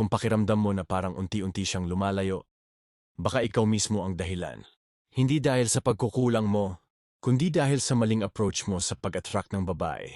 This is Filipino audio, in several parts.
Kung pakiramdam mo na parang unti-unti siyang lumalayo, baka ikaw mismo ang dahilan. Hindi dahil sa pagkukulang mo, kundi dahil sa maling approach mo sa pag-attract ng babae.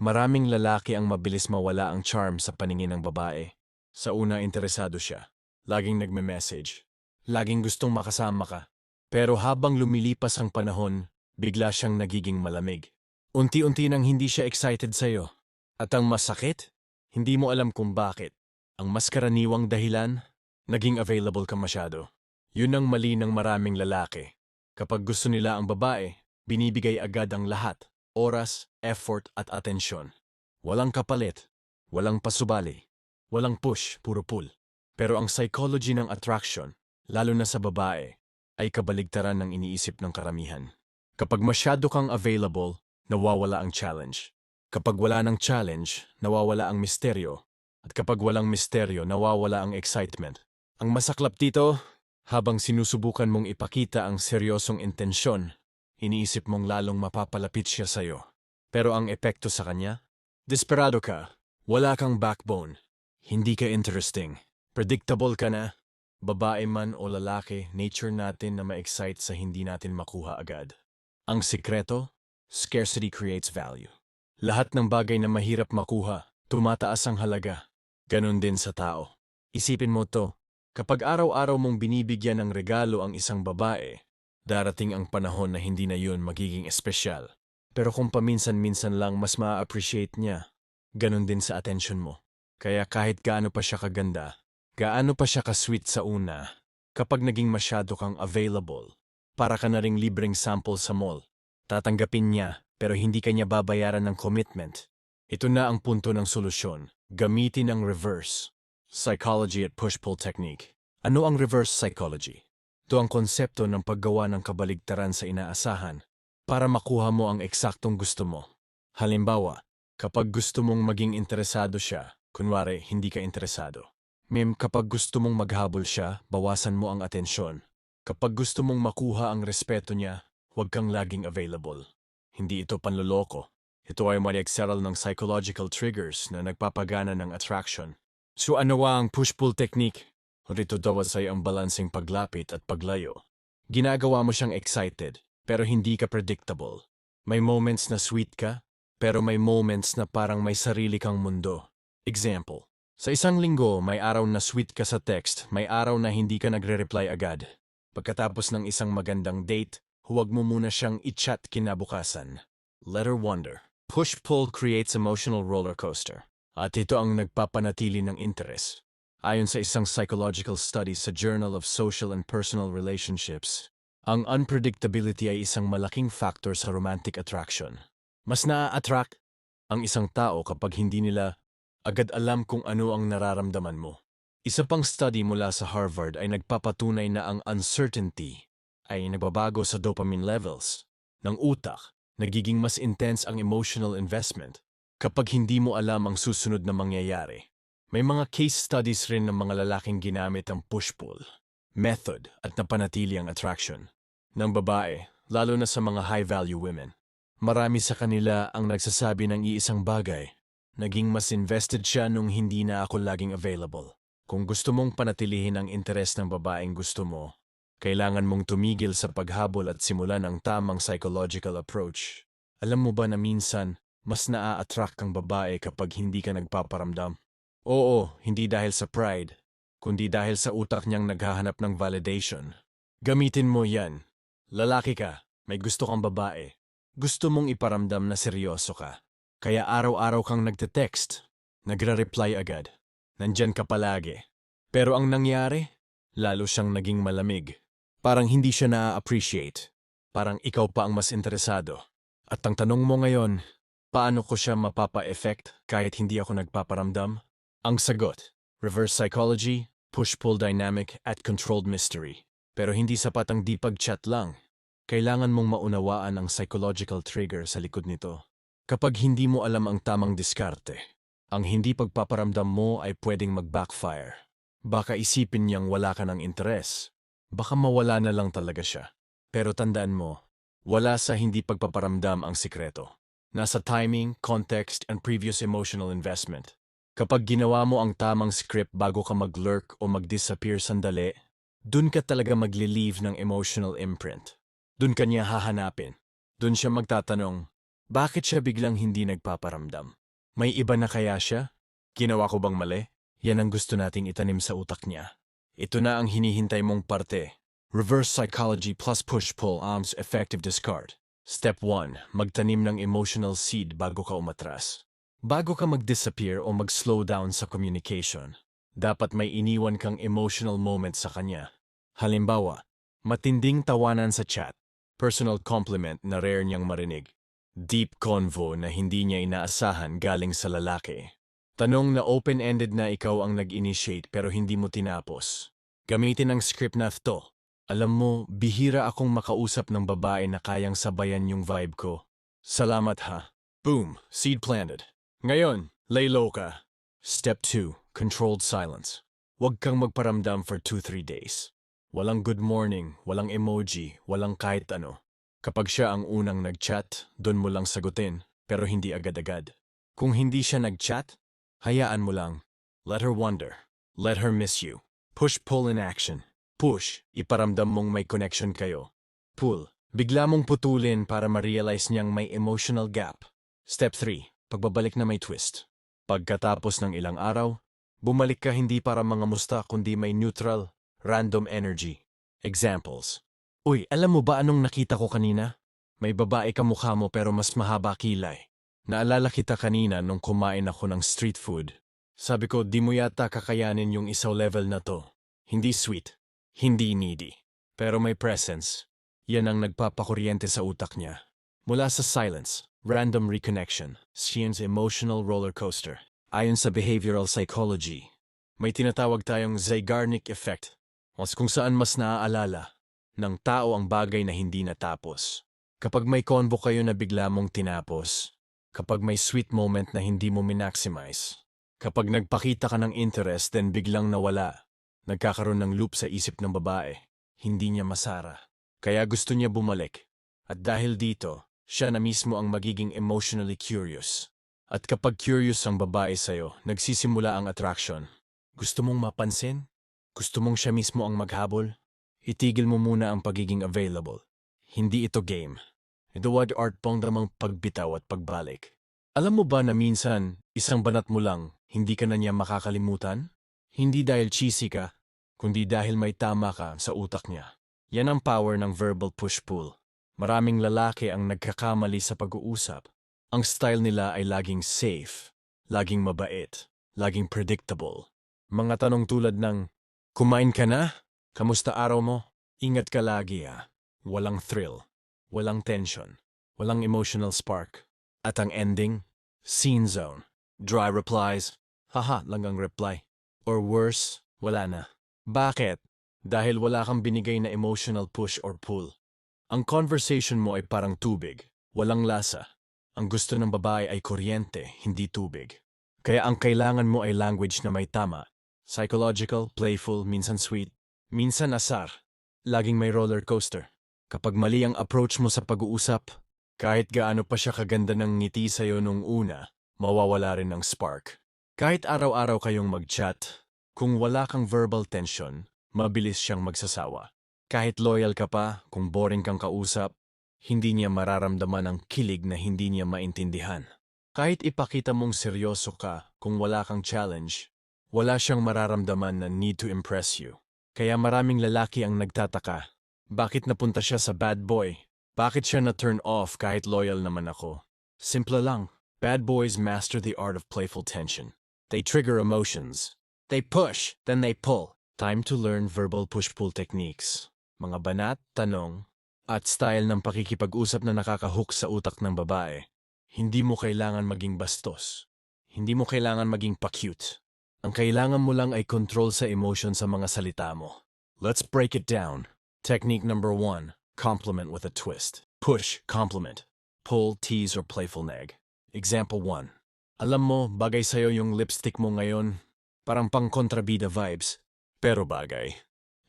Maraming lalaki ang mabilis mawala ang charm sa paningin ng babae. Sa una, interesado siya. Laging nagme-message. Laging gustong makasama ka. Pero habang lumilipas ang panahon, bigla siyang nagiging malamig. Unti-unti nang hindi siya excited sa'yo. At ang masakit, hindi mo alam kung bakit. Ang mas karaniwang dahilan, naging available ka masyado. Yun ang mali ng maraming lalaki. Kapag gusto nila ang babae, binibigay agad ang lahat. Oras, effort at atensyon. Walang kapalit, walang pasubali, walang push, puro pull. Pero ang psychology ng attraction, lalo na sa babae, ay kabaligtaran ng iniisip ng karamihan. Kapag masyado kang available, nawawala ang challenge. Kapag wala ng challenge, nawawala ang misteryo. At kapag walang misteryo, nawawala ang excitement. Ang masaklap dito, habang sinusubukan mong ipakita ang seryosong intensyon, iniisip mong lalong mapapalapit siya sa'yo. Pero ang epekto sa kanya? Desperado ka, wala kang backbone, hindi ka interesting, predictable ka na, babae man o lalaki, nature natin na ma-excite sa hindi natin makuha agad. Ang sikreto, scarcity creates value. Lahat ng bagay na mahirap makuha, tumataas ang halaga. Ganon din sa tao. Isipin mo to, kapag araw-araw mong binibigyan ng regalo ang isang babae, darating ang panahon na hindi na yun magiging espesyal. Pero kung paminsan-minsan lang mas ma-appreciate niya, ganon din sa attention mo. Kaya kahit gaano pa siya kaganda, gaano pa siya ka-sweet sa una, kapag naging masyado kang available, para ka na ring libreng sample sa mall, tatanggapin niya pero hindi kanya babayaran ng commitment. Ito na ang punto ng solusyon. Gamitin ang reverse psychology at push-pull technique. Ano ang reverse psychology? Ito ang konsepto ng paggawa ng kabaligtaran sa inaasahan para makuha mo ang eksaktong gusto mo. Halimbawa, kapag gusto mong maging interesado siya, kunwari hindi ka interesado. Mem, kapag gusto mong maghabol siya, bawasan mo ang atensyon. Kapag gusto mong makuha ang respeto niya, huwag kang laging available. Hindi ito panloloko. Ito ay mag-exceral ng psychological triggers na nagpapagana ng attraction. So ano wa ang push-pull technique? Rito daw ay ang balansing paglapit at paglayo. Ginagawa mo siyang excited, pero hindi ka predictable. May moments na sweet ka, pero may moments na parang may sarili kang mundo. Example, sa isang linggo may araw na sweet ka sa text, may araw na hindi ka nagre-reply agad. Pagkatapos ng isang magandang date, huwag mo muna siyang i-chat kinabukasan. Letter wonder. Push-pull creates emotional roller coaster. At ito ang nagpapanatili ng interest. Ayon sa isang psychological study sa Journal of Social and Personal Relationships, ang unpredictability ay isang malaking factor sa romantic attraction. Mas naa-attract ang isang tao kapag hindi nila agad alam kung ano ang nararamdaman mo. Isa pang study mula sa Harvard ay nagpapatunay na ang uncertainty ay nagbabago sa dopamine levels ng utak. Nagiging mas intense ang emotional investment kapag hindi mo alam ang susunod na mangyayari. May mga case studies rin ng mga lalaking ginamit ang push-pull, method at napanatili ang attraction ng babae, lalo na sa mga high-value women. Marami sa kanila ang nagsasabi ng iisang bagay. Naging mas invested siya nung hindi na ako laging available. Kung gusto mong panatilihin ang interes ng babaeng gusto mo, kailangan mong tumigil sa paghabol at simulan ang tamang psychological approach. Alam mo ba na minsan, mas naa-attract kang babae kapag hindi ka nagpaparamdam? Oo, hindi dahil sa pride, kundi dahil sa utak niyang naghahanap ng validation. Gamitin mo yan. Lalaki ka, may gusto kang babae. Gusto mong iparamdam na seryoso ka. Kaya araw-araw kang nagte-text, nagre-reply agad. Nandyan ka palagi. Pero ang nangyari, lalo siyang naging malamig. Parang hindi siya na-appreciate. Parang ikaw pa ang mas interesado. At ang tanong mo ngayon, paano ko siya mapapa-effect kahit hindi ako nagpaparamdam? Ang sagot, reverse psychology, push-pull dynamic at controlled mystery. Pero hindi sapat ang di pag-chat lang. Kailangan mong maunawaan ang psychological trigger sa likod nito. Kapag hindi mo alam ang tamang diskarte, ang hindi pagpaparamdam mo ay pwedeng mag-backfire. Baka isipin niyang wala ka ng interes. Baka mawala na lang talaga siya. Pero tandaan mo, wala sa hindi pagpaparamdam ang sikreto. Nasa timing, context, and previous emotional investment. Kapag ginawa mo ang tamang script bago ka mag-lurk o mag-disappear sandali, dun ka talaga magli-leave ng emotional imprint. Dun ka niya hahanapin. Dun siya magtatanong, bakit siya biglang hindi nagpaparamdam? May iba na kaya siya? Ginawa ko bang mali? Yan ang gusto nating itanim sa utak niya. Ito na ang hinihintay mong parte. Reverse psychology plus push-pull arms effective discard. Step 1. Magtanim ng emotional seed bago ka umatras. Bago ka mag-disappear o mag-slow down sa communication, dapat may iniwan kang emotional moment sa kanya. Halimbawa, matinding tawanan sa chat, personal compliment na rare niyang marinig, deep convo na hindi niya inaasahan galing sa lalaki. Tanong na open-ended na ikaw ang nag-initiate pero hindi mo tinapos. Gamitin ang script na to. Alam mo, bihira akong makausap ng babae na kayang sabayan yung vibe ko. Salamat ha. Boom, seed planted. Ngayon, lay low. Step 2, controlled silence. Huwag kang magparamdam for 2-3 days. Walang good morning, walang emoji, walang kahit ano. Kapag siya ang unang nag-chat, doon mo lang sagutin, pero hindi agad-agad. Kung hindi siya nag-chat, hayaan mo lang. Let her wonder. Let her miss you. Push-pull in action. Push, iparamdam mong may connection kayo. Pull, bigla mong putulin para ma-realize niyang may emotional gap. Step 3, pagbabalik na may twist. Pagkatapos ng ilang araw, bumalik ka hindi para mga musta kundi may neutral, random energy. Examples. Uy, alam mo ba anong nakita ko kanina? May babae ka mukha mo pero mas mahaba kilay. Naalala kita kanina nung kumain ako ng street food. Sabi ko, di mo yata kakayanin yung isaw level na to. Hindi sweet, hindi needy, pero may presence. Yan ang nagpapakuryente sa utak niya. Mula sa silence, random reconnection, Sheehan's emotional roller coaster. Ayon sa behavioral psychology, may tinatawag tayong Zeigarnik effect, mas kung saan mas naaalala ng tao ang bagay na hindi natapos. Kapag may convo kayo na bigla mong tinapos, kapag may sweet moment na hindi mo minaximize, kapag nagpakita ka ng interest then biglang nawala, nagkakaroon ng loop sa isip ng babae, hindi niya masara. Kaya gusto niya bumalik. At dahil dito, siya na mismo ang magiging emotionally curious. At kapag curious ang babae sa'yo, nagsisimula ang attraction. Gusto mong mapansin? Gusto mong siya mismo ang maghabol? Itigil mo muna ang pagiging available. Hindi ito game. Wad art pong pagbitaw at pagbalik. Alam mo ba na minsan, isang banat mo lang, hindi ka na niya makakalimutan? Hindi dahil cheesy ka, kundi dahil may tama ka sa utak niya. Yan ang power ng verbal push-pull. Maraming lalaki ang nagkakamali sa pag-uusap. Ang style nila ay laging safe, laging mabait, laging predictable. Mga tanong tulad ng, Kumain ka na? Kamusta araw mo? Ingat ka lagi ah. Walang thrill, walang tension, walang emotional spark. At ang ending? Scene zone. Dry replies, haha lang ang reply. Or worse, wala na. Bakit? Dahil wala kang binigay na emotional push or pull. Ang conversation mo ay parang tubig, walang lasa. Ang gusto ng babae ay kuryente, hindi tubig. Kaya ang kailangan mo ay language na may tama. Psychological, playful, minsan sweet, minsan asar. Laging may roller coaster. Kapag mali ang approach mo sa pag-uusap, kahit gaano pa siya kaganda ng ngiti sa'yo nung una, mawawala rin ang spark. Kahit araw-araw kayong mag-chat, kung wala kang verbal tension, mabilis siyang magsasawa. Kahit loyal ka pa, kung boring kang kausap, hindi niya mararamdaman ang kilig na hindi niya maintindihan. Kahit ipakita mong seryoso ka kung wala kang challenge, wala siyang mararamdaman na need to impress you. Kaya maraming lalaki ang nagtataka. Bakit napunta siya sa bad boy? Bakit siya na-turn off kahit loyal naman ako? Simple lang. Bad boys master the art of playful tension. They trigger emotions. They push, then they pull. Time to learn verbal push-pull techniques mga banat, tanong, at style ng pakikipag-usap na nakakahook sa utak ng babae. Hindi mo kailangan maging bastos. Hindi mo kailangan maging pa-cute. Ang kailangan mo lang ay control sa emotion sa mga salita mo. Let's break it down. Technique number one, compliment with a twist. Push, compliment. Pull, tease, or playful nag. Example 1. Alam mo, bagay sa'yo yung lipstick mo ngayon. Parang pang kontrabida vibes. Pero bagay.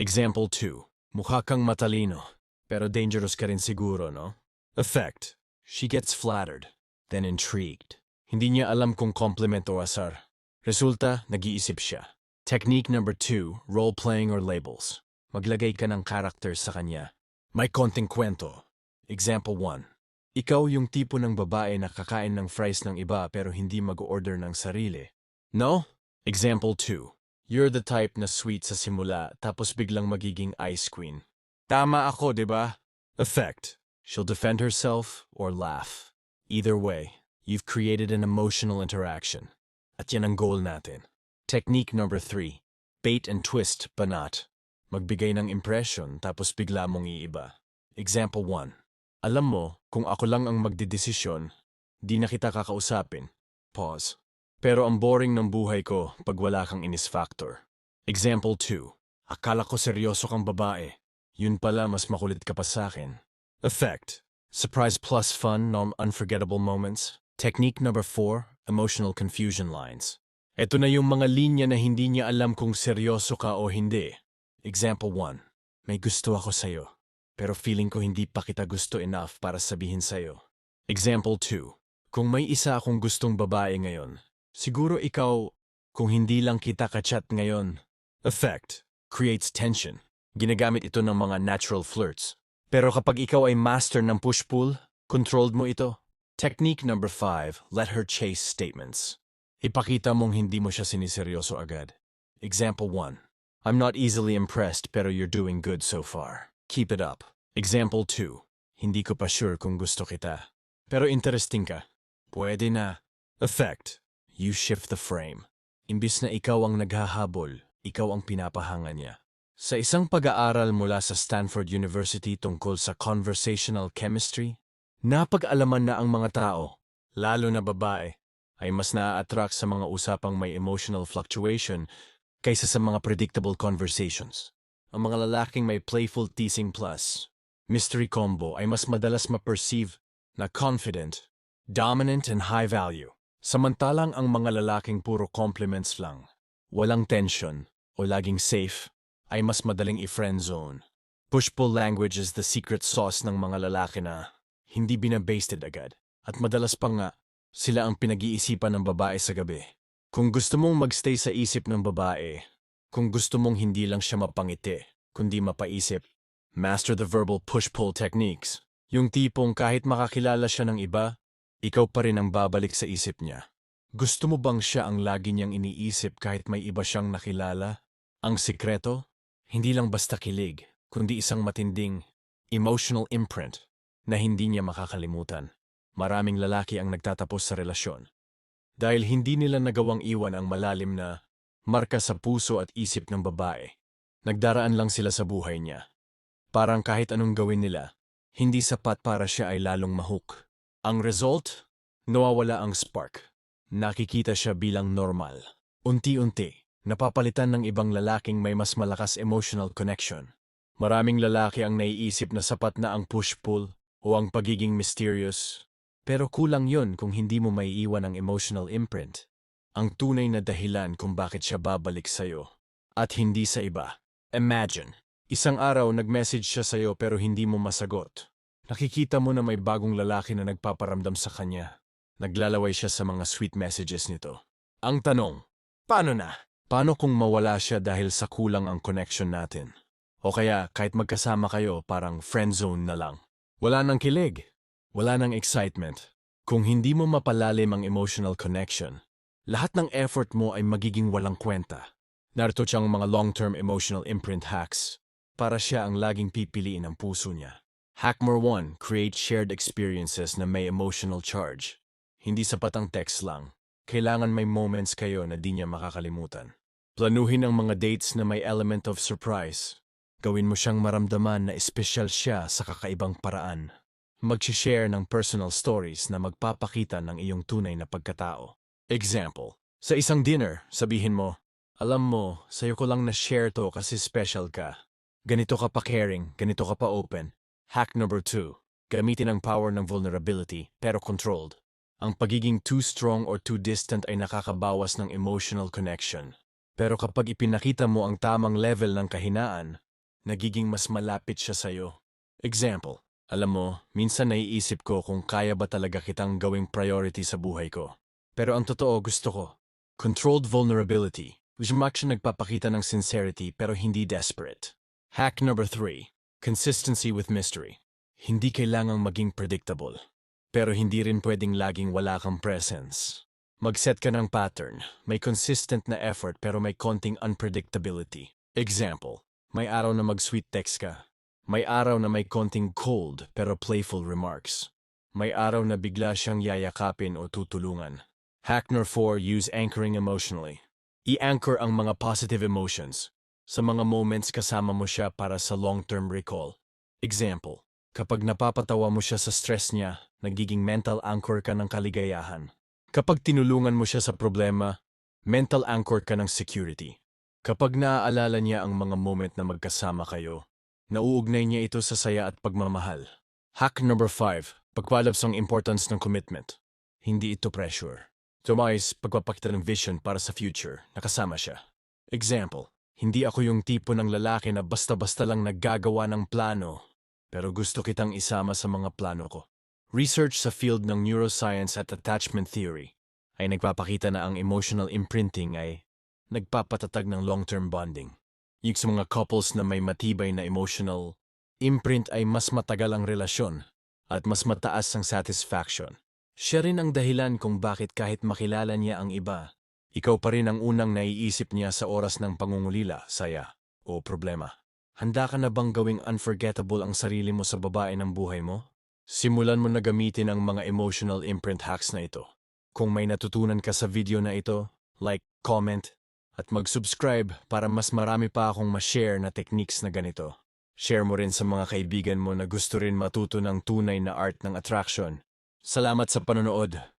Example 2. Mukha kang matalino, pero dangerous ka rin siguro, no? Effect. She gets flattered, then intrigued. Hindi niya alam kung compliment o asar. Resulta, nag-iisip siya. Technique number two, role-playing or labels. Maglagay ka ng character sa kanya. May konting kwento. Example 1. Ikaw yung tipo ng babae na kakain ng fries ng iba pero hindi mag-order ng sarili. No? Example 2. You're the type na sweet sa simula tapos biglang magiging ice queen. Tama ako, di ba? Effect. She'll defend herself or laugh. Either way, you've created an emotional interaction. At yan ang goal natin. Technique number 3. Bait and twist, banat. Magbigay ng impression tapos bigla mong iiba. Example 1. Alam mo, kung ako lang ang magdidesisyon, di na kita kakausapin. Pause. Pero ang boring ng buhay ko pag wala kang inis factor. Example 2. Akala ko seryoso kang babae. Yun pala mas makulit ka pa sa akin. Effect. Surprise plus fun, non-unforgettable moments. Technique number 4. Emotional confusion lines. Ito na yung mga linya na hindi niya alam kung seryoso ka o hindi. Example 1. May gusto ako sa'yo, pero feeling ko hindi pa kita gusto enough para sabihin sa'yo. Example 2. Kung may isa akong gustong babae ngayon, siguro ikaw, kung hindi lang kita kachat ngayon. Effect. Creates tension. Ginagamit ito ng mga natural flirts. Pero kapag ikaw ay master ng push-pull, controlled mo ito. Technique number 5. Let her chase statements. Ipakita mong hindi mo siya siniseryoso agad. Example 1. I'm not easily impressed pero you're doing good so far. Keep it up. Example 2. Hindi ko pa sure kung gusto kita. Pero interesting ka. Pwede na. Effect. You shift the frame. Imbis na ikaw ang naghahabol, ikaw ang pinapahanga niya. Sa isang pag-aaral mula sa Stanford University tungkol sa conversational chemistry, napag-alaman na ang mga tao, lalo na babae, ay mas naa-attract sa mga usapang may emotional fluctuation kaysa sa mga predictable conversations. Ang mga lalaking may playful teasing plus, mystery combo ay mas madalas ma-perceive na confident, dominant and high value. Samantalang ang mga lalaking puro compliments lang, walang tension o laging safe, ay mas madaling i-friend zone. Push-pull language is the secret sauce ng mga lalaki na hindi binabasted agad. At madalas pa nga, sila ang pinag-iisipan ng babae sa gabi. Kung gusto mong magstay sa isip ng babae, kung gusto mong hindi lang siya mapangiti, kundi mapaisip, master the verbal push-pull techniques. Yung tipong kahit makakilala siya ng iba, ikaw pa rin ang babalik sa isip niya. Gusto mo bang siya ang lagi niyang iniisip kahit may iba siyang nakilala? Ang sikreto? Hindi lang basta kilig, kundi isang matinding emotional imprint na hindi niya makakalimutan. Maraming lalaki ang nagtatapos sa relasyon. Dahil hindi nila nagawang iwan ang malalim na marka sa puso at isip ng babae. Nagdaraan lang sila sa buhay niya. Parang kahit anong gawin nila, hindi sapat para siya ay lalong mahook. Ang result? Nawawala ang spark. Nakikita siya bilang normal. Unti-unti, napapalitan ng ibang lalaking may mas malakas emotional connection. Maraming lalaki ang naiisip na sapat na ang push-pull o ang pagiging mysterious. Pero kulang yon kung hindi mo maiiwan ang emotional imprint. Ang tunay na dahilan kung bakit siya babalik sa'yo. At hindi sa iba. Imagine, isang araw nag-message siya sa'yo pero hindi mo masagot. Nakikita mo na may bagong lalaki na nagpaparamdam sa kanya. Naglalaway siya sa mga sweet messages nito. Ang tanong, paano na? Paano kung mawala siya dahil sa kulang ang connection natin? O kaya kahit magkasama kayo parang friend zone na lang. Wala nang kilig. Wala nang excitement. Kung hindi mo mapalalim ang emotional connection, lahat ng effort mo ay magiging walang kwenta. Narito siyang mga long-term emotional imprint hacks para siya ang laging pipiliin ng puso niya. Hack number 1, create shared experiences na may emotional charge. Hindi sapat ang text lang. Kailangan may moments kayo na di niya makakalimutan. Planuhin ang mga dates na may element of surprise. Gawin mo siyang maramdaman na espesyal siya sa kakaibang paraan. Mag-share ng personal stories na magpapakita ng iyong tunay na pagkatao. Example, sa isang dinner, sabihin mo, Alam mo, sa'yo ko lang na-share to kasi special ka. Ganito ka pa caring, ganito ka pa open. Hack number 2. Gamitin ang power ng vulnerability, pero controlled. Ang pagiging too strong or too distant ay nakakabawas ng emotional connection. Pero kapag ipinakita mo ang tamang level ng kahinaan, nagiging mas malapit siya sa'yo. Example, alam mo, minsan naiisip ko kung kaya ba talaga kitang gawing priority sa buhay ko. Pero ang totoo gusto ko, Controlled vulnerability. Usumak siya nagpapakita ng sincerity pero hindi desperate. Hack number 3. Consistency with mystery. Hindi kailangang maging predictable. Pero hindi rin pwedeng laging wala kang presence. Mag-set ka ng pattern. May consistent na effort pero may konting unpredictability. Example, may araw na mag-sweet text ka. May araw na may konting cold pero playful remarks. May araw na bigla siyang yayakapin o tutulungan. Hack number 4. Use anchoring emotionally. I-anchor ang mga positive emotions. Sa mga moments kasama mo siya para sa long-term recall. Example, kapag napapatawa mo siya sa stress niya, nagiging mental anchor ka ng kaligayahan. Kapag tinulungan mo siya sa problema, mental anchor ka ng security. Kapag naaalala niya ang mga moment na magkasama kayo, nauugnay niya ito sa saya at pagmamahal. Hack number 5. Pagpalabs ang importance ng commitment. Hindi ito pressure. Tumayos, pagpapakita ng vision para sa future, nakasama siya. Example, hindi ako yung tipo ng lalaki na basta-basta lang naggagawa ng plano, pero gusto kitang isama sa mga plano ko. Research sa field ng neuroscience at attachment theory ay nagpapakita na ang emotional imprinting ay nagpapatatag ng long-term bonding. Yung sa mga couples na may matibay na emotional imprint ay mas matagal ang relasyon at mas mataas ang satisfaction. Siya rin ang dahilan kung bakit kahit makilala niya ang iba, ikaw pa rin ang unang naiisip niya sa oras ng pangungulila, saya, o problema. Handa ka na bang gawing unforgettable ang sarili mo sa babae ng buhay mo? Simulan mo na gamitin ang mga emotional imprint hacks na ito. Kung may natutunan ka sa video na ito, like, comment, at mag-subscribe para mas marami pa akong ma-share na techniques na ganito. Share mo rin sa mga kaibigan mo na gusto rin matuto ng tunay na art ng attraction. Salamat sa panonood.